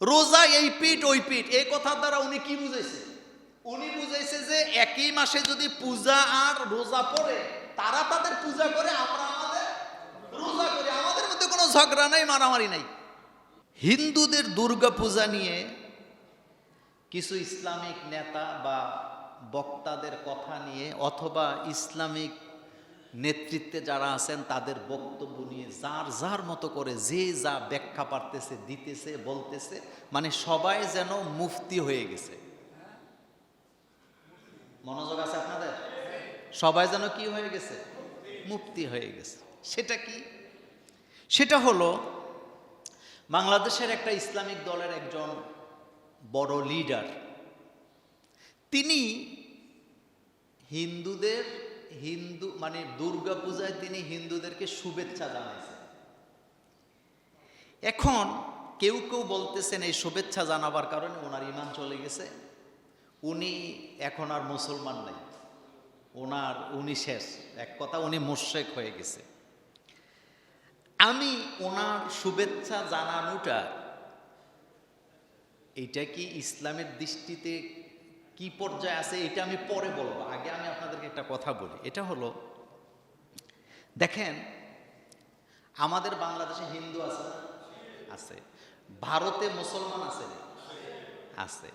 রোজা এই পিঠ, ওই পিঠ। এই কথার দ্বারা উনি কি বুঝাইছে? উনি বুঝাইছে যে একই মাসে যদি পূজা আর রোজা পড়ে, তারা তাদের পূজা করে, আমরা আমাদের রোজা করি। আমাদের মধ্যে কোনো ঝগড়া নাই, মারামারি নাই। হিন্দুদের দুর্গা পূজা নিয়ে কিছু ইসলামিক নেতা বা বক্তাদের কথা নিয়ে অথবা ইসলামিক নেতৃত্বে যারা আছেন, তাদের বক্তব্য নিয়ে যার যার মতো করে যে যা ব্যাখ্যা পারতেছে, দিতেছে, বলতেছে মানে সবাই যেন মুফতি হয়ে গেছে। মনোযোগ আছে আপনাদের? সবাই যেন কি হয়ে গেছে? মুক্তি হয়ে গেছে। সেটা কি? সেটা হলো, বাংলাদেশের একটা ইসলামিক দলের একজন বড় লিডার তিনি হিন্দুদের হিন্দু মানে দুর্গা পূজায় তিনি হিন্দুদেরকে শুভেচ্ছা জানাইছেন। এখন কেউ কেউ বলতেছেন এই শুভেচ্ছা জানাবার কারণে ওনার ইমান চলে গেছে। উনি এখন আর মুসলমান নাই। ওনার, উনি শেষ। এক কথা, উনি মোশেক হয়ে গেছে। আমি ওনার শুভেচ্ছা জানানোটা, এটা কি ইসলামের দৃষ্টিতে কি পর্যায়ে আছে, এটা আমি পরে বলব। আগে আমি আপনাদেরকে একটা কথা বলি। এটা হলো, দেখেন, আমাদের বাংলাদেশে হিন্দু আছে? আছে। ভারতে মুসলমান আছে? আছে।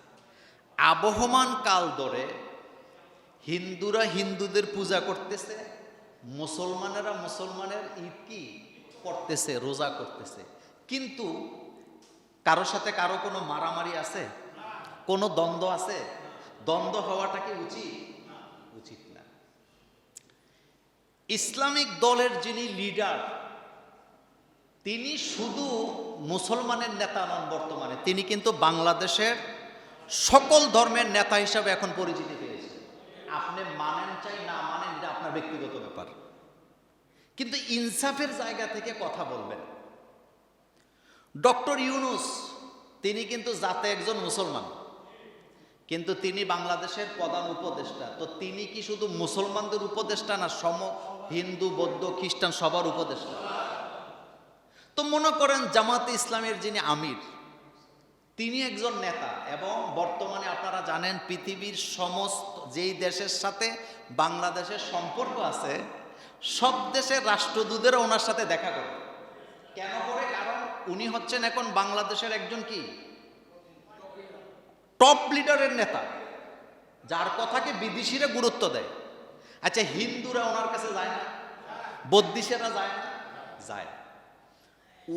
আবহমান কাল ধরে হিন্দুরা হিন্দুদের পূজা করতেছে, মুসলমানেরা মুসলমানের ঈদ কি করতেছে, রোজা করতেছে। কিন্তু কারোর সাথে কারও কোনো মারামারি আছে? কোনো দ্বন্দ্ব আছে? দ্বন্দ্ব হওয়াটা কি উচিত? উচিত না। ইসলামিক দলের যিনি লিডার, তিনি শুধু মুসলমানের নেতা নন বর্তমানে, তিনি কিন্তু বাংলাদেশের সকল ধর্মের নেতা হিসাবে এখন পরিচিতি পেয়েছে আপনি মানেন চাই না মানেন, এটা আপনার ব্যক্তিগত ব্যাপার। কিন্তু ইনসাফের জায়গা থেকে কথা বলবেন। ডক্টর ইউনুস, তিনি কিন্তু জাতে একজন মুসলমান। কিন্তু তিনি বাংলাদেশের প্রধান উপদেষ্টা। তো তিনি কি শুধু মুসলমানদের উপদেষ্টা না, সম হিন্দু, বৌদ্ধ, খ্রিস্টান সবার উপদেষ্টা? তো মনে করেন জামাতে ইসলামের যিনি আমির, তিনি একজন নেতা এবং বর্তমানে আপনারা জানেন পৃথিবীর সমস্ত, যেই দেশের সাথে বাংলাদেশের সম্পর্ক আছে, সব দেশের রাষ্ট্রদূতেরা ওনার সাথে দেখা করে। কেন করে? কারণ উনি হচ্ছেন এখন বাংলাদেশের একজন কি? টপ লিডারের নেতা, যার কথাকে বিদেশিরা গুরুত্ব দেয়। আচ্ছা হিন্দুরা ওনার কাছে যায় না? বদ্দিসেরা যায় না? যায়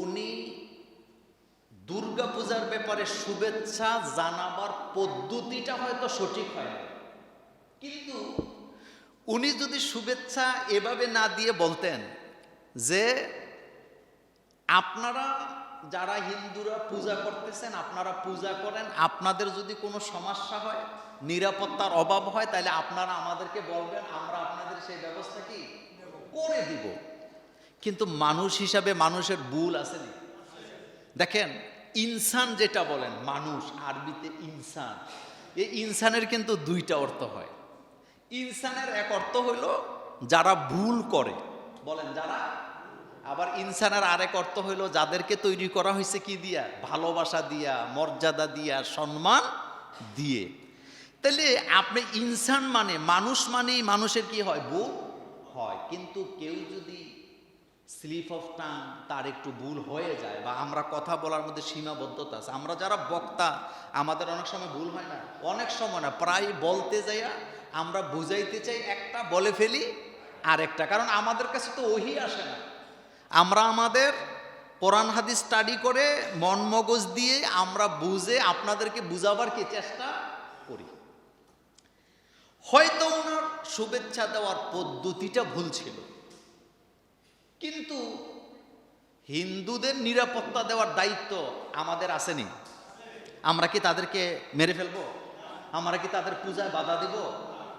উনি দুর্গা পূজার ব্যাপারে শুভেচ্ছা জানাবার পদ্ধতিটা হয়তো সঠিক হয় না কিন্তু উনি যদি শুভেচ্ছা এভাবে না দিয়ে বলতেন যে, আপনারা যারা হিন্দুরা পূজা করতেছেন, আপনারা পূজা করেন। আপনাদের যদি কোনো সমস্যা হয়, নিরাপত্তার অভাব হয়, তাহলে আপনারা আমাদেরকে বলবেন, আমরা আপনাদের সেই ব্যবস্থা কি? করে দিব। কিন্তু মানুষ হিসাবে মানুষের ভুল আছে না দেখেন, ইনসান যেটা বলেন, মানুষ, আরবিতে ইনসান। এই ইনসানের কিন্তু দুইটা অর্থ হয়। ইনসানের এক অর্থ হইল, যারা ভুল করে, বলেন যারা আবার ইনসানের আরেক অর্থ হইল, যাদেরকে তৈরি করা হয়েছে কি দিয়া? ভালোবাসা দিয়া, মর্যাদা দিয়া, সম্মান দিয়ে। তাহলে আপনি ইনসান মানে মানুষ মানেই মানুষের কি হয়? ভুল হয়। কিন্তু কেউ যদি স্লিপ অফ টাং, তার একটু ভুল হয়ে যায়, বা আমরা কথা বলার মধ্যে সীমাবদ্ধতা আছে, আমরা যারা বক্তা, আমাদের অনেক সময় ভুল হয় না? অনেক সময় না, প্রায় বলতে যাইয়া আমরা বুঝাইতে চাই, একটা বলে ফেলি আর একটা কারণ আমাদের কাছে তো ওহি আসে না। আমরা আমাদের কোরআন হাদিস স্টাডি করে মন মগজ দিয়ে আমরা বুঝে আপনাদেরকে বুঝাবার কি চেষ্টা করি। হয়তো ওনার শুভেচ্ছা দেওয়ার পদ্ধতিটা ভুল ছিল। কিন্তু হিন্দুদের নিরাপত্তা দেওয়ার দায়িত্ব আমাদের আসেনি। আমরা কি তাদেরকে মেরে ফেলব? আমরা কি তাদের পূজায় বাধা দিব?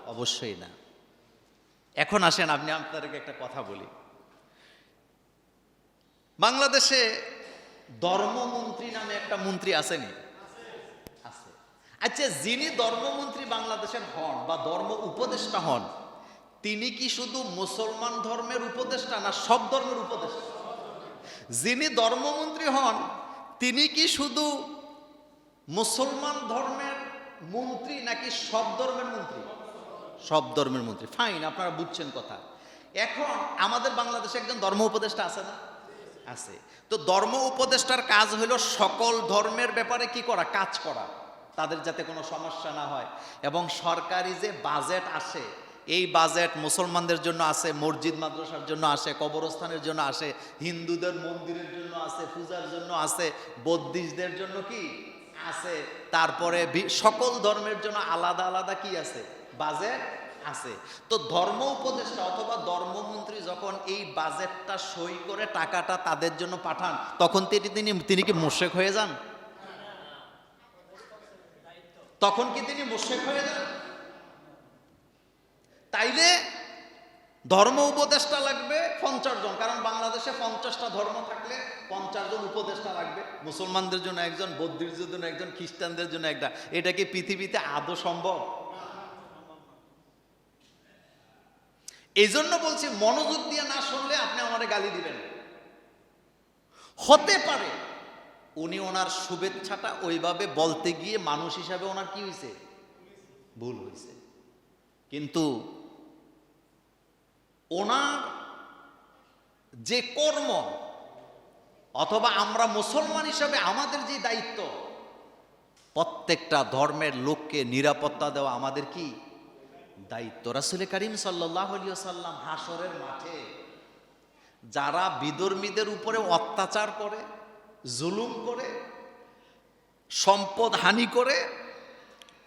অবশ্যই না। এখন আসেন, আপনি আপনাদেরকে একটা কথা বলি। বাংলাদেশে ধর্মমন্ত্রী নামে একটা মন্ত্রী আসেনি? আছে। আচ্ছা যিনি ধর্মমন্ত্রী বাংলাদেশের হন বা ধর্ম উপদেষ্টা হন, তিনি কি শুধু মুসলমান ধর্মের উপদেষ্টা না, সব ধর্মের উপদেষ্টা? যিনি ধর্মমন্ত্রী হন, তিনি কি শুধু মুসলমান ধর্মের মন্ত্রী নাকি সব ধর্মের মন্ত্রী? সব ধর্মের মন্ত্রী। ফাইন আপনারা বুঝছেন কথা। এখন আমাদের বাংলাদেশে একজন ধর্ম উপদেষ্টা আছে না? আছে। তো ধর্ম উপদেষ্টার কাজ হলো সকল ধর্মের ব্যাপারে কি করা? কাজ করা। তাদের যাতে কোনো সমস্যা না হয়। এবং সরকারি যে বাজেট আসে, এই বাজেট মুসলমানদের জন্য আসে, মসজিদ মাদ্রাসার জন্য আসে, কবরস্থানের জন্য আসে, হিন্দুদের মন্দিরের জন্য আসে, পূজার জন্য আসে, বৌদ্ধিস্টদের জন্য কি আছে তারপরে সকল ধর্মের জন্য আলাদা আলাদা কি আছে? বাজেট আছে। তো ধর্ম উপদেষ্টা অথবা ধর্মমন্ত্রী যখন এই বাজেটটা সই করে টাকাটা তাদের জন্য পাঠান, তখন তিনি তিনি তিনি কি মোশেক হয়ে যান? তখন কি তিনি মোশেক হয়ে যান? তাইলে ধর্ম উপদেষ্টা লাগবে পঞ্চাশ জন, কারণ বাংলাদেশে পঞ্চাশটা ধর্ম থাকলে পঞ্চাশ জন উপদেষ্টা লাগবে। মুসলমানদের জন্য একজন, বৌদ্ধদের জন্য একজন, খ্রিস্টানদের জন্য একটা। এটা কি পৃথিবীতে আদৌ সম্ভব? এই জন্য বলছি, মনোযোগ দিয়ে না শুনলে আপনি আমারে গালি দিবেন। হতে পারে উনি ওনার শুভেচ্ছাটা ওইভাবে বলতে গিয়ে মানুষ হিসাবে ওনার কি হয়েছে ভুল হয়েছে কিন্তু ওনার যে কর্ম, অথবা আমরা মুসলমান হিসাবে আমাদের যে দায়িত্ব, প্রত্যেকটা ধর্মের লোককে নিরাপত্তা দেওয়া আমাদের কি? দায়িত্ব। রাসুল করিম সাল্লাহ সাল্লাম হাসরের মাঠে যারা বিধর্মীদের উপরে অত্যাচার করে, জুলুম করে, সম্পদ হানি করে,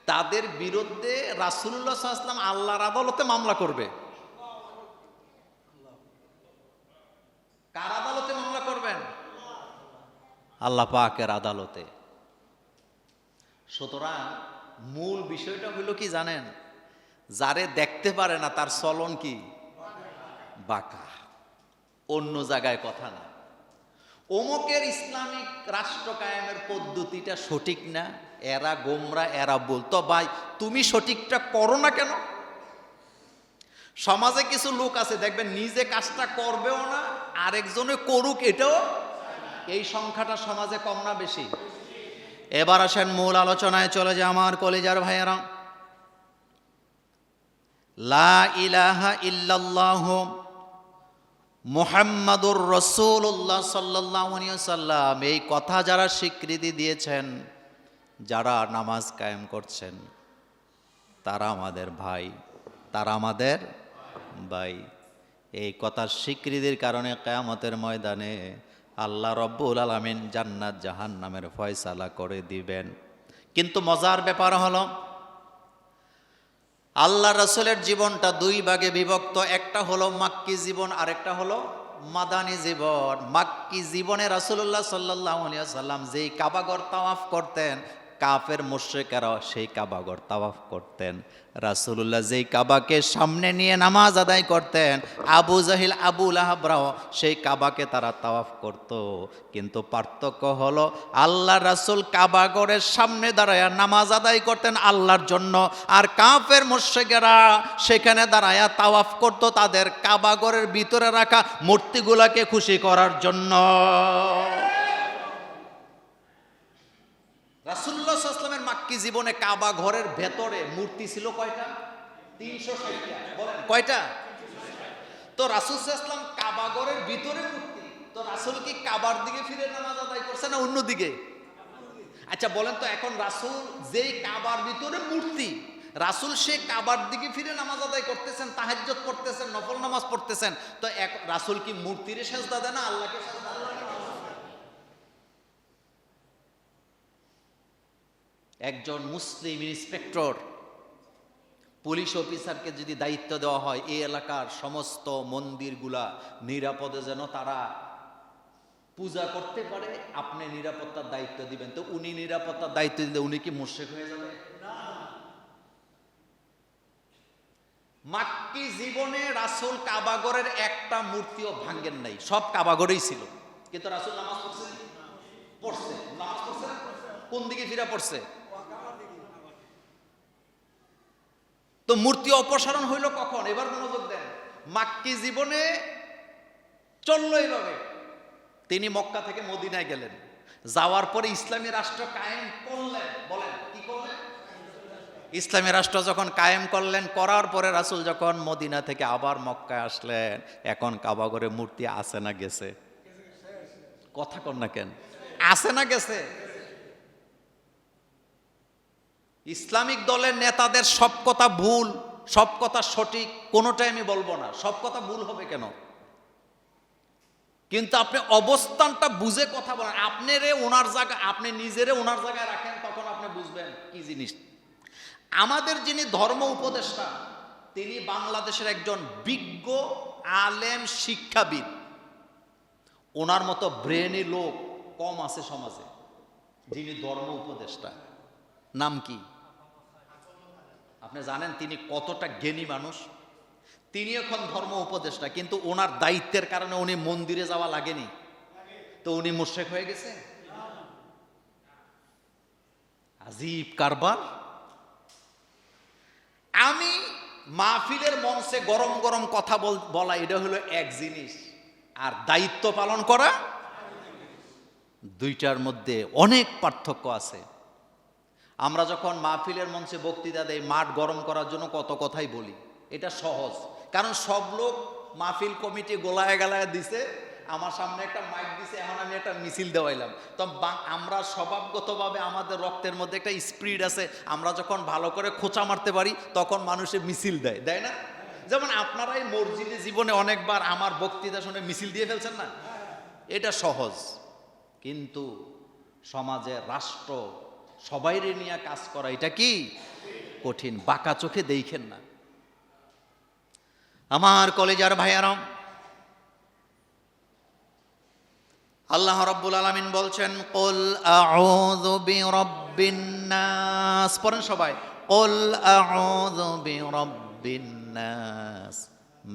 তাদের বিরুদ্ধে রাসুল্লাহ সাল্লাম আল্লাহর আদালতে মামলা করবে। কার আদালতে মামলা করবেন? আল্লাহ পাকের আদালতে। সুতরাং মূল বিষয়টা হইল কি জানেন? যারে দেখতে পারে না, তার চলন কি? বাঁকা। অন্য জায়গায় কথা না। অমুকের ইসলামিক রাষ্ট্র কায়েমের পদ্ধতিটা সঠিক না? এরা গোমরা, এরা বলতো ভাই, তুমি সঠিকটা করো না কেন? সমাজে কিছু লোক আছে, দেখবেন নিজে কাজটা করবেও না, আরেকজনে করুক এটাও। এই সংখ্যাটা সমাজে কম না বেশি? এবার আসেন মূল আলোচনায় চলে যে আমার কলেজার ভাইয়েরা। লা ইলাহা ইল্লাল্লাহ মুহাম্মাদুর রসুল্লাহ সাল্লাহ সাল্লাম এই কথা যারা স্বীকৃতি দিয়েছেন, যারা নামাজ কায়েম করছেন, তারা আমাদের ভাই, তারা আমাদের ভাই। এই কথার স্বীকৃতির কারণে কেয়ামতের ময়দানে আল্লাহ রব্বুল আলমিন জান্নাত জাহান নামের ফয়সালা করে দিবেন। কিন্তু মজার ব্যাপার হলো আল্লাহ রসুলের জীবনটা দুই ভাগে বিভক্ত। একটা হলো মাক্কি জীবন, আরেকটা হলো মাদানি জীবন। মাক্কি জীবনে রাসুল্লাহ সাল্লাহ সাল্লাম যেই কাবাগর তাওয়াফ করতেন কাফের মুশ্রিকেরা সেই কাবাগর তাওয়াফ করতেন। রাসুল্লাহ যেই কাবাকে সামনে নিয়ে নামাজ আদায় করতেন, আবু জাহিল, আবু লাহাবরাও সেই কাবাকে তারা তাওয়াফ করত। কিন্তু পার্থক্য হলো আল্লাহ রাসুল কাবাগরের সামনে দাঁড়ায় নামাজ আদায় করতেন আল্লাহর জন্য। আর কাফের মুশ্রিকেরা সেখানে দাঁড়ায়া তাওয়াফ করত তাদের কাবাগরের ভিতরে রাখা মূর্তিগুলাকে খুশি করার জন্য। রাসুল্লাহ আসলামের মাক্কি জীবনে কাবা ঘরের ভেতরে মূর্তি ছিল কয়টা? তিনশো কয়টা? তো রাসুল ইসলাম কাবা ঘরের ভিতরে মূর্তি। তো রাসুল কি কাবার দিকে ফিরে নামাজ আদায় করছে না অন্য দিকে আচ্ছা বলেন তো এখন রাসুল যেই কাবার ভিতরে মূর্তি, রাসুল সে কাবার দিকে ফিরে নামাজ আদায় করতেছেন তাহাজ্জত করতেছেন নফল নামাজ পড়তেছেন, তো এক রাসুল কি মূর্তির সেজদা দেয় না আল্লাহকে সেজদা একজন মুসলিম ইন্সপেক্টর পুলিশ অফিসারকে যদি দায়িত্ব দেওয়া হয় এই এলাকার সমস্ত মন্দিরগুলা নিরাপদে যেন তারা পূজা করতে পারে আপনি নিরাপত্তার দায়িত্ব দিবেন। তো উনি নিরাপত্তার দায়িত্ব দিলে উনি কি মোশেক হয়ে যাবে? মাক্কি জীবনে রাসুল কাবাগরের একটা মূর্তিও ভাঙ্গেন নাই। সব কাবাগরেই ছিল। কিন্তু রাসুল নামাজ পড়ছে? পড়ছে। নামাজ পড়ছে? কোন দিকে ফিরা পড়ছে? তো মূর্তি অপসারণ হইল কখন? এবার মনোযোগ দেন। মাক্কি জীবনে চলল এইভাবে তিনি মক্কা থেকে মদিনায় গেলেন। যাওয়ার পরে ইসলামী রাষ্ট্র কায়েম করলেন। বলেন, কি করলেন? ইসলামী রাষ্ট্র যখন কায়েম করলেন, করার পরে রাসূল যখন মদিনা থেকে আবার মক্কায় আসলেন, এখন কাবাগরে মূর্তি আছে না গেছে? কথা কর না কেন? আছে না গেছে? ইসলামিক দলের নেতাদের সব কথা ভুল, সব কথা সঠিক, কোনোটাই আমি বলব না। সব কথা ভুল হবে কেন? কিন্তু আপনি অবস্থানটা বুঝে কথা বলেন। আপনি রে ওনার জায়গা, আপনি নিজেরে ওনার জায়গায় রাখেন, তখন আপনি বুঝবেন কি জিনিস। আমাদের যিনি ধর্ম উপদেষ্টা, তিনি বাংলাদেশের একজন বিজ্ঞ, আলেম, শিক্ষাবিদ। ওনার মতো ব্রেনি লোক কম আছে সমাজে, যিনি ধর্ম উপদেষ্টা। নাম কি? আপনি জানেন তিনি কতটা জ্ঞানী মানুষ? তিনি এখন ধর্ম উপদেষ্টা, কিন্তু ওনার দায়িত্বের কারণে উনি মন্দিরে যাওয়া লাগেনি। তো উনি মুশেক হয়ে গেছে? আজীব কারবার। আমি মাহফিলের মঞ্চে গরম গরম কথা বলা এটা হলো এক জিনিস। আর দায়িত্ব পালন করা? দুইটার মধ্যে অনেক পার্থক্য আছে। আমরা যখন মাহফিলের মঞ্চে বক্তৃতা দেই, মাঠ গরম করার জন্য কত কথাই বলি। এটা সহজ। কারণ সব লোক মাহফিল কমিটি গোলায় গালায় দিছে, আমার সামনে একটা মাইক দিছে, এখন আমি একটা মিছিল দেওয়াইলাম। তো আমরা স্বভাবগতভাবে আমাদের রক্তের মধ্যে একটা স্পিড আছে, আমরা যখন ভালো করে খোঁচা মারতে পারি, তখন মানুষে মিছিল দেয় দেয় না? যেমন আপনারাই মসজিদে জীবনে অনেকবার আমার বক্তৃতা শুনে মিছিল দিয়ে ফেলছেন না? এটা সহজ। কিন্তু সমাজে রাষ্ট্র সবাইরে নিয়ে কাজ করা, এটা কি? কঠিন, বাঁকা চোখে দেখেন না। আমার কলেজার ভাইয়ারাম, আল্লাহ রাব্বুল আলামিন বলছেন, কুল আউযু বিরাব্বিন পড়েন সবাই, কুল আউযু বিরাব্বিন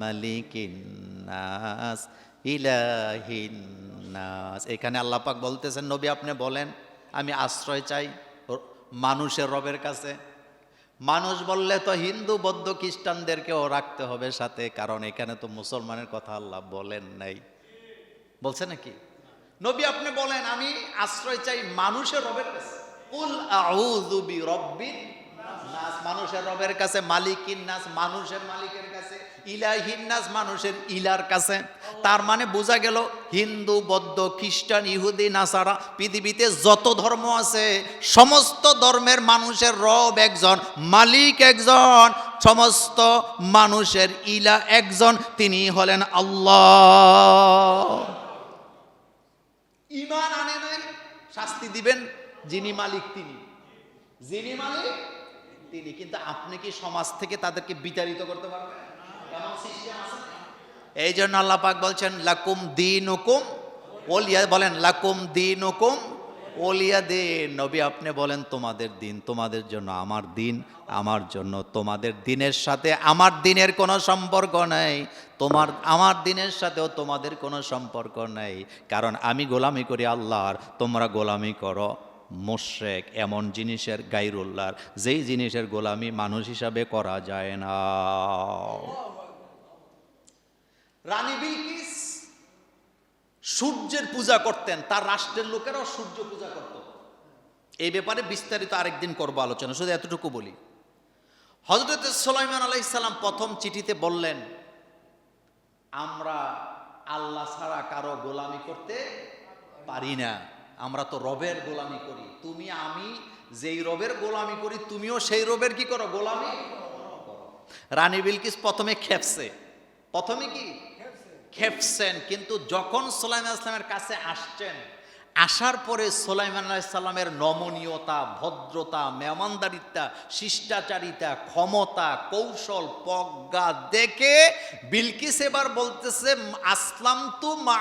মালিকিন ইলাহিন এখানে আল্লাহ পাক বলতেছেন, নবী আপনি বলেন, আমি আশ্রয় চাই। মানুষের রবের কাছে। মানুষ বললে তো হিন্দু, বৌদ্ধ, খ্রিস্টানদেরকেও রাখতে হবে সাথে, কারণ এখানে তো মুসলমানের কথা আল্লাহ বলেন নাই। বলছে নাকি? নবী আপনি বলেন, আমি আশ্রয় চাই মানুষের রবের কাছে। নাস মানুষের রবের কাছে, মালিকিন নাস মানুষের মালিকের কাছে, ইলাহিন মানুষের ইলার কাছে। তার মানে বোঝা গেল, হিন্দু, বৌদ্ধ, খ্রিস্টান, ইহুদি, নাসারা, পৃথিবীতে যত ধর্ম আছে, সমস্ত ধর্মের মানুষের রব একজন, মালিক একজন, সমস্ত মানুষের ইলা একজন, তিনি হলেন আল্লাহ। ইমান আনে নাই, শাস্তি দিবেন যিনি মালিক তিনি। যিনি মালিক তিনি, কিন্তু আপনি কি সমাজ থেকে তাদেরকে বিতাড়িত করতে পারবেন? এই জন্য আল্লাহ পাক বলছেন, লাকুম দিন হুকুম ওলিয়া বলেন, লাকুম দিন হুকুম ওলিয়া দিন। নবী, আপনি বলেন, তোমাদের দিন, তোমাদের জন্য আমার দিন, আমার জন্য তোমাদের দিনের সাথে আমার দিনের কোনো সম্পর্ক নেই। তোমার, আমার দিনের সাথেও তোমাদের কোনো সম্পর্ক নেই। কারণ আমি গোলামি করি আল্লাহর, তোমরা গোলামি করো। মোশেক এমন জিনিসের গাইরুল্লার যেই জিনিসের গোলামি মানুষ হিসাবে করা যায় না। সূর্যের পূজা করতেন, তার রাষ্ট্রের লোকেরাও সূর্য পূজা করত। এই ব্যাপারে বিস্তারিত আরেকদিন করব আলোচনা, শুধু এতটুকু বলি। হজরত সোলাইমান আলাইসাল্লাম প্রথম চিঠিতে বললেন, আমরা আল্লাহ ছাড়া কারও গোলামি করতে পারি না। আমরা তো রবের গোলামি করি। তুমি আমি যেই রবের গোলামি করি তুমিও সেই রবের কি করো? গোলামি। রানী বিলকিস প্রথমে খেপছে প্রথমে কি? খেপছেন কিন্তু যখন সোলাইম ইসলামের কাছে আসছেন আসার পরে সোলাইমান আলাইসাল্লামের নমনীয়তা, ভদ্রতা মেমানদারিতা শিষ্টাচারিতা, ক্ষমতা, কৌশল, প্রজ্ঞা দেখে বিলকিস এবার বলতেছে, আসলাম তু মা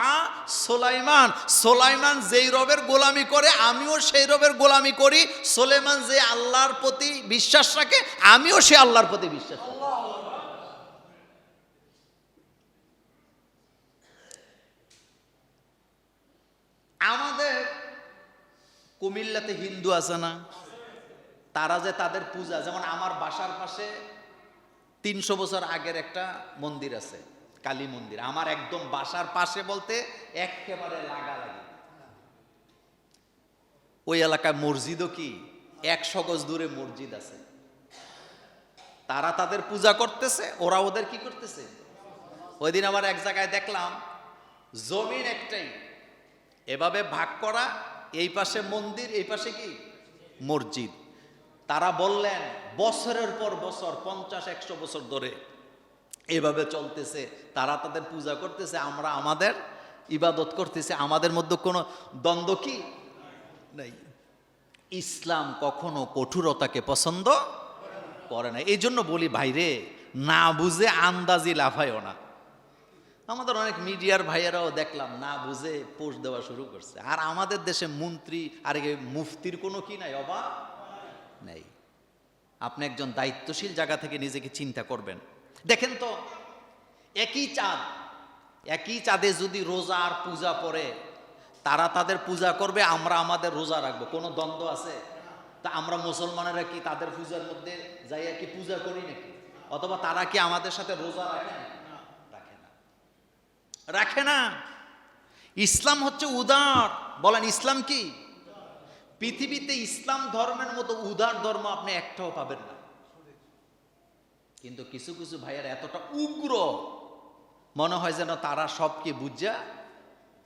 সোলাইমান। সোলাইমান যেই রবের গোলামি করে, আমিও সেই রবের গোলামি করি। সোলাইমান যে আল্লাহর প্রতি বিশ্বাস রাখে, আমিও সে আল্লাহর প্রতি বিশ্বাস আমাদের কুমিল্লাতে হিন্দু আছে না, তারা যে তাদের পূজা, যেমন আমার বাসার পাশে তিনশো বছর আগের একটা মন্দির আছে, কালী মন্দির। আমার একদম বাসার পাশে বলতে একেবারে লাগালাগি। ওই এলাকায় মসজিদও কি? একশো গজ দূরে মসজিদ আছে। তারা তাদের পূজা করতেছে, ওরা ওদের কি করতেছে? ওই দিন আবার এক জায়গায় দেখলাম, জমিন একটাই। এভাবে ভাগ করা এই পাশে মন্দির, এই পাশে কি? মসজিদ। তারা বললেন, বছরের পর বছর, পঞ্চাশ, একশো বছর ধরে এভাবে চলতেছে। তারা তাদের পূজা করতেছে, আমরা আমাদের ইবাদত করতেছে। আমাদের মধ্যে কোনো দ্বন্দ্ব কি? নেই। ইসলাম কখনো কঠোরতাকে পছন্দ করে না। এই জন্য বলি, ভাইরে, না বুঝে আন্দাজি লাফায়ও না। আমাদের অনেক মিডিয়ার ভাইয়েরাও দেখলাম, না বুঝে পোস্ট দেওয়া শুরু করছে। আর আমাদের দেশে মন্ত্রী, আর মুফতির কোনো কি নাই, অবাক? নেই। আপনি একজন দায়িত্বশীল জায়গা থেকে নিজেকে চিন্তা করবেন। দেখেন তো, একই চাঁদ, একই চাঁদে যদি রোজা আর পূজা পড়ে, তারা তাদের পূজা করবে, আমরা আমাদের রোজা রাখব। কোনো দ্বন্দ্ব আছে? তা আমরা মুসলমানেরা কি তাদের পূজার মধ্যে যাইয়া কি পূজা করি নাকি? অথবা তারা কি আমাদের সাথে রোজা রাখে না রাখে না রাখে না। ইসলাম হচ্ছে উদার। বলেন, ইসলাম কি? পৃথিবীতে ইসলাম ধর্মের মতো উদার ধর্ম আপনি একটাও পাবেন না। কিন্তু কিছু কিছু ভাইয়ের এতটা উগ্র, মনে হয় যেন তারা সব কি বুঝা,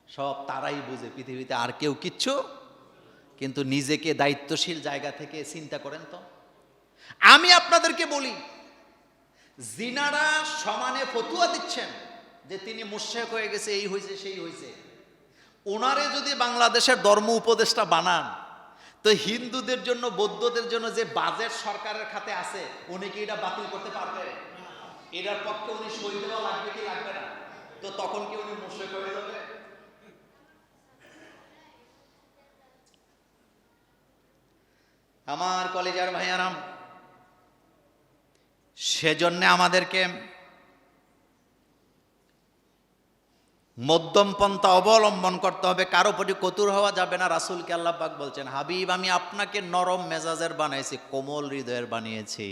সব তারাই বুঝে। পৃথিবীতে আর কেউ কিচ্ছু, কিন্তু নিজেকে দায়িত্বশীল জায়গা থেকে চিন্তা করেন তো। আমি আপনাদেরকে বলি জিনারা সমানে ফতুয়া দিচ্ছেন যে তিনি মুশেক হয়ে গেছে, এই হয়েছে সেই হয়েছে ওনারে যদি বাংলাদেশের ধর্ম উপদেষ্টা বানান, তো হিন্দুদের জন্য, বৌদ্ধদের জন্য যে বাজেট সরকারের খাতে আছে, উনি কি এটা বাতিল করতে পারবে? এটার পক্ষে উনি সই দেওয়া লাগবে কি লাগবে না? তো তখন কি উনি মুশেক হয়ে যাবে? আমার কলেজের ভাইয়ারাম, সেজন্য আমাদেরকে মধ্যম পন্থা অবলম্বন করতে হবে, কারও প্রতি কতুর হওয়া যাবে না। রাসুলকে আল্লাহ পাক বলছেন, হাবিব, আমি আপনাকে নরম মেজাজের বানাইছি, কোমল হৃদয়ের বানিয়েছি,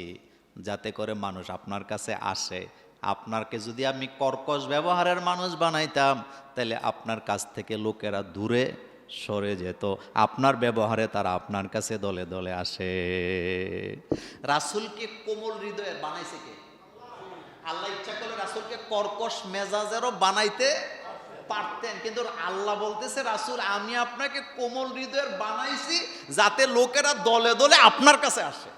যাতে করে মানুষ আপনার কাছে আসে। আপনারকে যদি আমি কর্কশ ব্যবহারের মানুষ বানাইতাম, তাহলে আপনার কাছ থেকে লোকেরা দূরে সরে যেত। আপনার ব্যবহারে তারা আপনার কাছে দলে দলে আসে। রাসুলকে কোমল হৃদয়ের বানাইছে কে? আল্লাহ ইচ্ছা করলে রাসুলকে কর্কশ মেজাজেরও বানাইতে পারতেন। কিন্তু আল্লাহ বলতেছে, রাসুল, আমি আপনাকে কোমল হৃদয়ের বানাইছি যাতে লোকেরা দলে দলে আপনার কাছে আসে।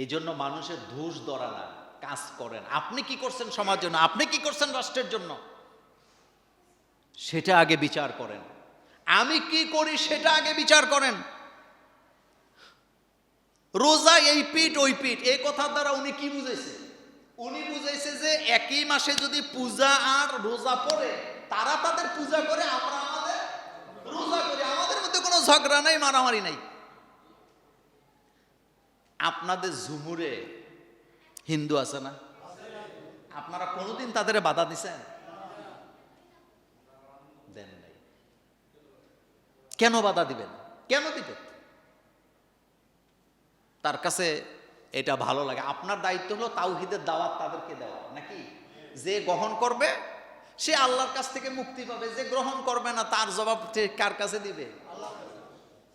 এই জন্য মানুষের ধূস ধরা না, কাজ করেন। আপনি কি করছেন সমাজের জন্য? আপনি কি করছেন রাষ্ট্রের জন্য? সেটা আগে বিচার করেন। আমি কি করি সেটা আগে বিচার করেন। রোজা এই পিঠ, ওই পিঠ। এই কথার দ্বারা উনি কি বুঝেছে উনি বুঝাইছে যে একই মাসে যদি পূজা আর রোজা পড়ে, তারা তাদের পূজা করে, আমরা আমাদের রোজা করি। আমাদের মধ্যে কোনো ঝগড়া নাই, মারামারি নাই। আপনাদের ঝুমুরে হিন্দু আছে না? আপনারা কোনোদিন তাদের বাধা দিছেন? দেন নাই। কেন বাধা দিবেন? কেন দিবেন? তার কাছে এটা ভালো লাগে। আপনার দায়িত্ব হলো তাওহিদের দাওয়াত তাদেরকে দেওয়া, নাকি? যে গ্রহণ করবে, সে আল্লাহর কাছ থেকে মুক্তি পাবে। যে গ্রহণ করবে না, তার জবাব কার কাছে দিবে?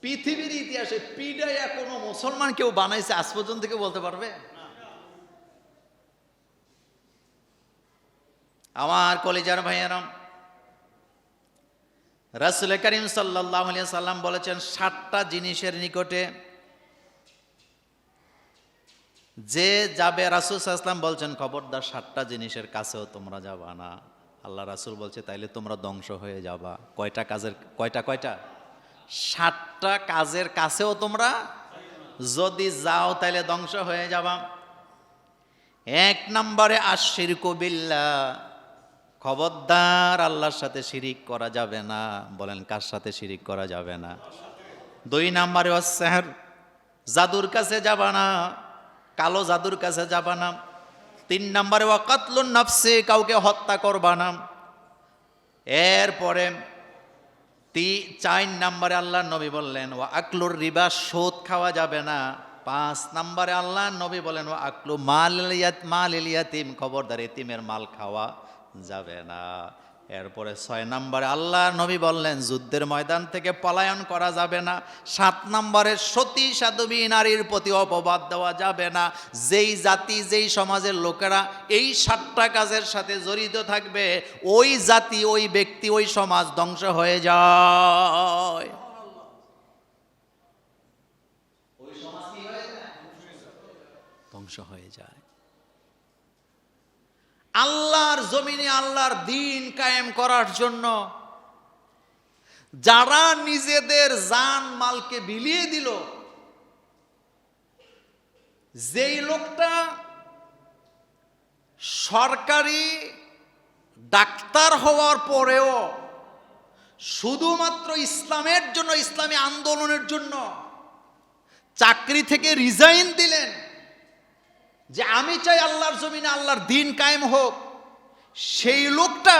পৃথিবীর ইতিহাসে পিডাইয়া কোনো মুসলমান কেউ বানাইছে, আজ পর্যন্ত কেউ বলতে পারবে? আমার কলেজার ভাইয়ারাম, রাসুল করিম সাল্লাহ সাল্লাম বলেছেন ষাটটা জিনিসের নিকটে যে যাবে, রাসুল সাল্লাম বলছেন, খবরদার সাতটা জিনিসের কাছেও তোমরা যাবা না। আল্লাহ রাসুল বলছে, তাইলে তোমরা ধ্বংস হয়ে যাবা। কয়টা কাজের, কয়টা কয়টা? সাতটা কাজের কাছেও তোমরা যদি যাও, তাইলে ধ্বংস হয়ে যাবা। এক নম্বরে আশির কবিল্লা খবরদার আল্লাহর সাথে শিরিক করা যাবে না। বলেন, কার সাথে শিরিক করা যাবে না? দুই নম্বরে অস্যার জাদুর কাছে যাবা না। কালো জাদুর কাছে যাবা না। তিন নম্বরে, ওয়াকাতলুন নফসে, কাউকে হত্যা করবা না। এরপরে তি, চার নম্বরে আল্লাহ নবী বললেন ও আকলুর রিবা সোদ খাওয়া যাবে না। পাঁচ নম্বরে আল্লাহ নবী বলেন ও আকলু মাল ইলিয়াত মাল ইলিয়াতিম খবরদার এতিমের মাল খাওয়া যাবে না। এরপরে ছয় নম্বরে আল্লাহ নবী বললেন, যুদ্ধের ময়দান থেকে পলায়ন করা যাবে না। সাত নম্বরে সতী সাধবী নারীর প্রতি অপবাদ দেওয়া যাবে না। যেই জাতি, যেই সমাজের লোকেরা এই সাতটা কাজের সাথে জড়িত থাকবে, ওই জাতি, ওই ব্যক্তি, ওই সমাজ ধ্বংস হয়ে যায়। হয়ে ধ্বংস হয়ে যায়। আল্লাহর জমিনে আল্লাহর দিন কায়েম করার জন্য যারা নিজেদের জান মালকে বিলিয়ে দিল, যেই লোকটা সরকারি ডাক্তার হওয়ার পরেও শুধুমাত্র ইসলামের জন্য, ইসলামী আন্দোলনের জন্য চাকরি থেকে রিজাইন দিলেন যে আমি চাই আল্লাহর জমিনে আল্লাহর দিন কায়েম হোক। সেই লোকটা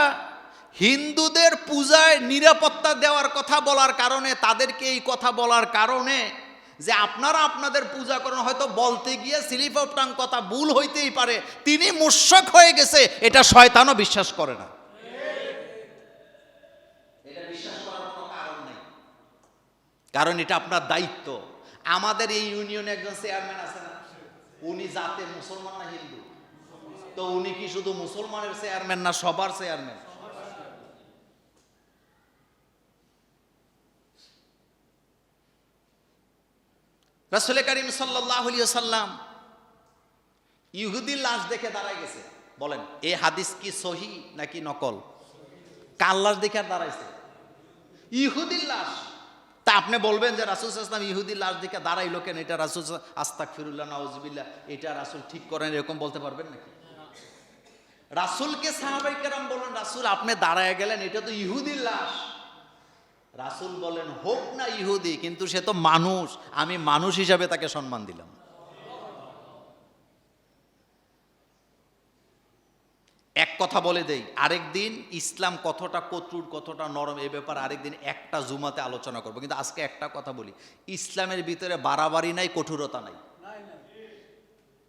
হিন্দুদের পূজায় নিরাপত্তা দেওয়ার কথা বলার কারণে, তাদেরকে এই কথা বলার কারণে যে আপনারা আপনাদের পূজা করেন, হয়তো বলতে গিয়ে স্লিপ অফ টাং কথা ভুল হইতেই পারে। তিনি মুশক হয়ে গেছে, এটা শয়তানও বিশ্বাস করে না। কারণ এটা আপনার দায়িত্ব। আমাদের এই ইউনিয়নে একজন চেয়ারম্যান আছে জাতে মুসলমান না হিন্দু? তো উনি কি শুধু মুসলমানের চেয়ারম্যান না সবার চেয়ারম্যান রাসুল করিম সাল্লাম ইহুদির লাশ দেখে দাঁড়ায় গেছে। বলেন, এ হাদিস কি সহি নাকি নকল? কার লাশ দেখে দাঁড়াইছে? ইহুদির লাশ। তা আপনি বলবেন যে রাসুল ইসলাম ইহুদি লাশ দিকে দাঁড়াইলো কেন? এটা রাসুল আস্তাক ফিরুল্লাহ নওয়াজবিল্লা এটা রাসুল ঠিক করেন এরকম বলতে পারবেন নাকি? রাসুলকে সাহাবাই কেরাম বলেন রাসুল, আপনি দাঁড়ায় গেলেন, এটা তো ইহুদি লাশ। রাসুল বলেন হোক না ইহুদি, কিন্তু সে তো মানুষ। আমি মানুষ হিসাবে তাকে সম্মান দিলাম। এক কথা বলে দেই আরেকদিন ইসলাম কতটা কটুর কতটা নরম, এ ব্যাপার আরেকদিন একটা জুমাতে আলোচনা করব। কিন্তু আজকে একটা কথা বলি, ইসলামের ভিতরে বাড়াবাড়ি নাই, কঠোরতা নাই।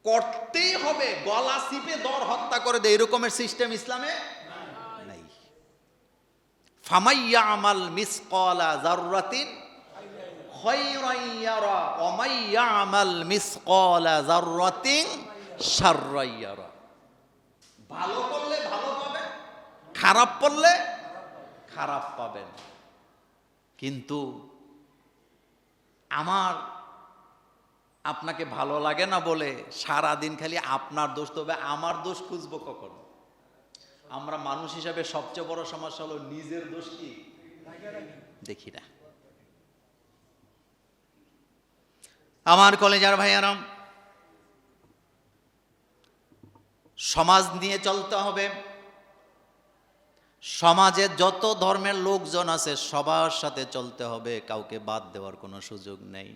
করতেই হবে, গলা চিপে দর হত্যা করে দেয়, এরকমের সিস্টেম ইসলামে নাই। ফামাইয়া আমাল জাররাতিন ইয়ারা ওয়া মাইয়া আমাল মিস কলা শাররান ইয়ারা। ভালো করলে ভালো পাবেন, খারাপ করলে খারাপ পাবেন। কিন্তু আমার আপনাকে ভালো লাগে না বলে সারা দিন খালি আপনার দোষ, তবে আমার দোষ খুঁজবো কখন? আমরা মানুষ হিসাবে সবচেয়ে বড় সমস্যা হলো নিজের দোষ কি? দেখি না। আমার কলেজার ভাইয়ারাম সমাজ নিয়ে চলতে হবে। সমাজে যত ধর্মের লোকজন আছে, সবার সাথে চলতে হবে, কাউকে বাদ দেওয়ার কোনো সুযোগ নেই।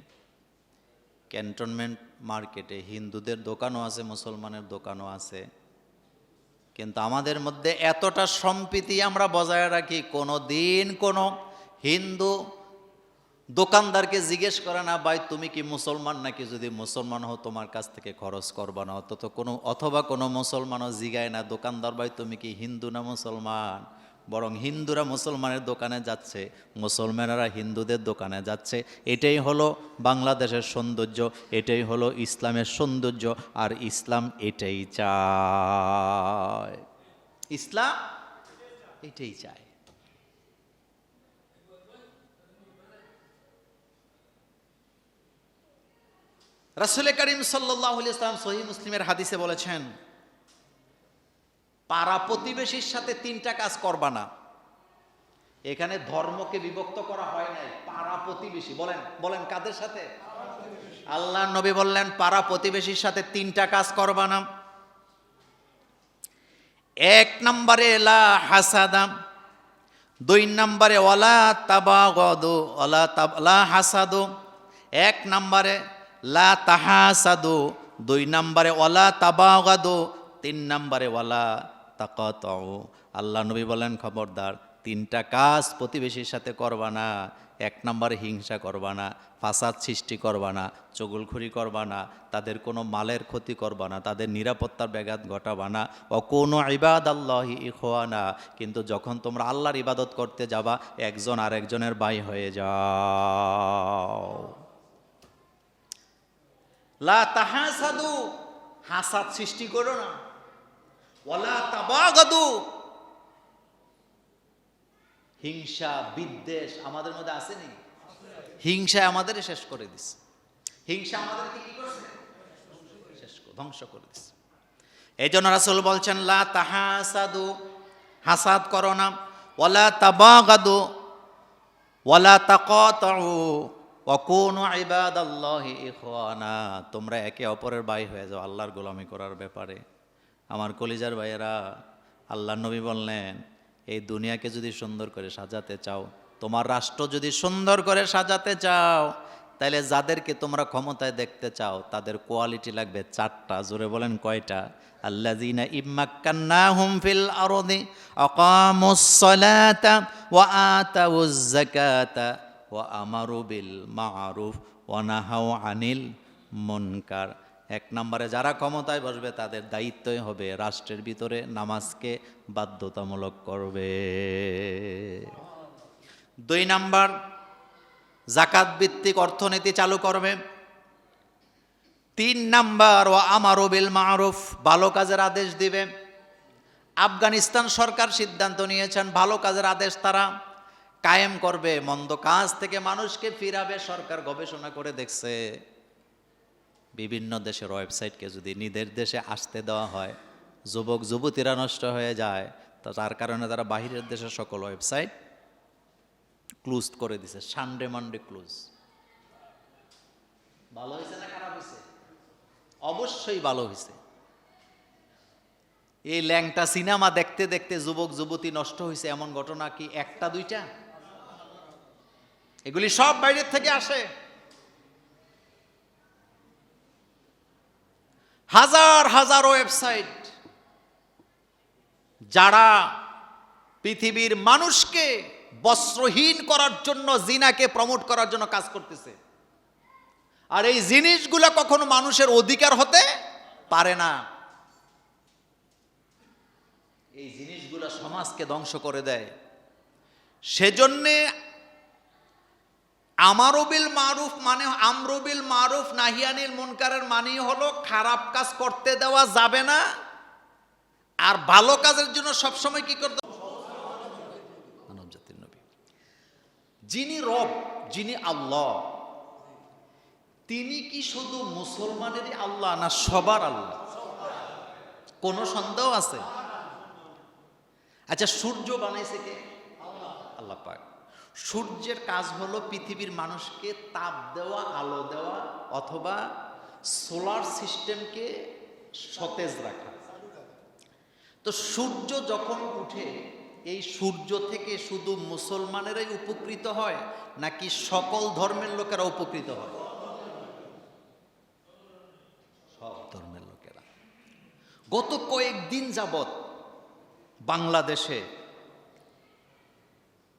ক্যান্টনমেন্ট মার্কেটে হিন্দুদের দোকানও আছে, মুসলমানের দোকানও আছে। কিন্তু আমাদের মধ্যে এতটা সম্প্রীতি আমরা বজায় রাখি, কোনো দিন কোনো হিন্দু দোকানদারকে জিজ্ঞেস করে, না ভাই, তুমি কি মুসলমান নাকি? যদি মুসলমান হও, তোমার কাছ থেকে খরচ করবা না। অত তো কোনো, অথবা কোনো মুসলমানও জিগায় না, দোকানদার ভাই, তুমি কি হিন্দু না মুসলমান? বরং হিন্দুরা মুসলমানের দোকানে যাচ্ছে, মুসলমানেরা হিন্দুদের দোকানে যাচ্ছে। এটাই হলো বাংলাদেশের সৌন্দর্য, এটাই হলো ইসলামের সৌন্দর্য, আর ইসলাম এটাই চায়। ইসলাম এটাই চায়। রাসুল করিম সাল্লাহ ইসলাম সহি মুসলিমের হাদিসে বলেছেন, পাড়া প্রতিবেশীর সাথে তিনটা কাজ করবা না। এখানে ধর্মকে বিভক্ত করা হয় নাই, পাড়া প্রতিবেশী। বলেন বলেন কাদের সাথে? আল্লাহ নবী বললেন, পাড়া প্রতিবেশীর সাথে তিনটা কাজ করবা না। এক নম্বরে লা হাসাদাম দুই নম্বরে ওলা তাবাগদু ওলা হাসাদু। এক নম্বরে লা তাহাসাদু, দুই নম্বরে ওলা তাবাগাদু, তিন নম্বরে ওয়ালা তাকাতাউ। আল্লাহ নবী বলেন, খবরদার, তিনটা কাজ প্রতিবেশীর সাথে করবা না। এক নম্বরে হিংসা করবা না, ফাসাদ সৃষ্টি করবা না, চগুলখুরি করবা না, তাদের কোনো মালের ক্ষতি করবা না, তাদের নিরাপত্তার ব্যাঘাত ঘটাবা না। ও কোনো ইবাদ আল্লাহি ইখোয়ানা কিন্তু যখন তোমরা আল্লাহর ইবাদত করতে যাবা, একজন আরেকজনের বাই হয়ে যাও। লা তাহাসাদু, হাসাদ সৃষ্টি করো না। ওয়ালা তাবাগাদু, হিংসা, বিদ্বেষ আমাদের মধ্যে আসেনি? হিংসা আমাদের শেষ করে দিছে। হিংসা আমাদেরকে কি করছে? শেষ ধ্বংস করে দিছে। এই জন্য রাসূল বলছেন, লা তাহাসাদু, হাসাদ করো না। ওয়ালা তাবাগাদু, ওয়ালা তাকাতাউ। ওয়াকুনু ইবাদাল্লাহি ইখওয়ানা, তোমরা একে অপরের ভাই হয়ে যাও, আল্লাহর গোলামি করার ব্যাপারে। আমার কলিজার ভাইয়েরা আল্লাহ নবী বললেন, এই দুনিয়াকে যদি সুন্দর করে সাজাতে চাও, তোমার রাষ্ট্র যদি সুন্দর করে সাজাতে চাও তাহলে যাদেরকে তোমরা ক্ষমতায় দেখতে চাও, তাদের কোয়ালিটি লাগবে চারটা, জোরে বলেন কয়টা? আল্লাযীনা ইম্মাক্কান্নাহুম ফিল আরদি, আকামুস সালাতা ওয়া আতাউজ ওয়া আমারু বিল মা'রুফ ওয়া নাহাউ আনিল মনকার। এক নম্বরে যারা ক্ষমতায় বসবে, তাদের দায়িত্বই হবে রাষ্ট্রের ভিতরে নামাজকে বাধ্যতামূলক করবে। দুই নাম্বার জাকাত ভিত্তিক অর্থনীতি চালু করবে। তিন নাম্বার ও আমারও বিল মারুফ ভালো কাজের আদেশ দিবে। আফগানিস্তান সরকার সিদ্ধান্ত নিয়েছেন, ভালো কাজের আদেশ তারা কায়েম করবে, মন্দ কাজ থেকে মানুষকে ফিরাবে, সরকার গবেষণা করে দেখছে। বিভিন্ন দেশের ওয়েবসাইটকে যদি নিজের দেশে আসতে দেওয়া হয়, যুবক, যুবতীরা নষ্ট হয়ে যায়, তো তার কারণে তারা বাহিরের দেশের সকল ওয়েবসাইট ক্লোজ করে দিছে সানডে মানডে ক্লোজ ভালো হয়েছে না খারাপ হয়েছে? অবশ্যই ভালো হয়েছে। এই ল্যাংটা সিনেমা দেখতে দেখতে যুবক, যুবতী নষ্ট হয়েছে, এমন ঘটনা কি একটা, দুইটা? এগুলি সব বাইরের থেকে আসে। হাজার হাজার ওয়েবসাইট, যারা পৃথিবীর মানুষকে বস্ত্রহীন করার জন্য, জিনাকে প্রমোট করার জন্য কাজ করতেছে। আর এই জিনিসগুলো কখনো মানুষের অধিকার হতে পারে না। এই জিনিসগুলো সমাজকে ধ্বংস করে দেয়। সেজন্যে আমারবিল মারুফ মানে আমরবিল মারুফ নাহিয়ানিল মুনকারের মানেই হলো খারাপ কাজ করতে দেওয়া যাবে না। আর ভালো কাজের জন্য সবসময় কি করতে যিনি রব, যিনি আল্লাহ, তিনি কি শুধু মুসলমানেরই আল্লাহ না সবার আল্লাহ? কোনো সন্দেহ আছে? আচ্ছা সূর্য বানাইছে কে? আল্লাহ পাক। সূর্যের কাজ হলো পৃথিবীর মানুষকে তাপ দেওয়া, আলো দেওয়া অথবা সোলার সিস্টেমকে সতেজ রাখা। তো সূর্য যখন উঠে, এই সূর্য থেকে শুধু মুসলমানেরাই উপকৃত হয় নাকি সকল ধর্মের লোকেরা উপকৃত হয়? সব ধর্মের লোকেরা। গত কয়েকদিন যাবত বাংলাদেশে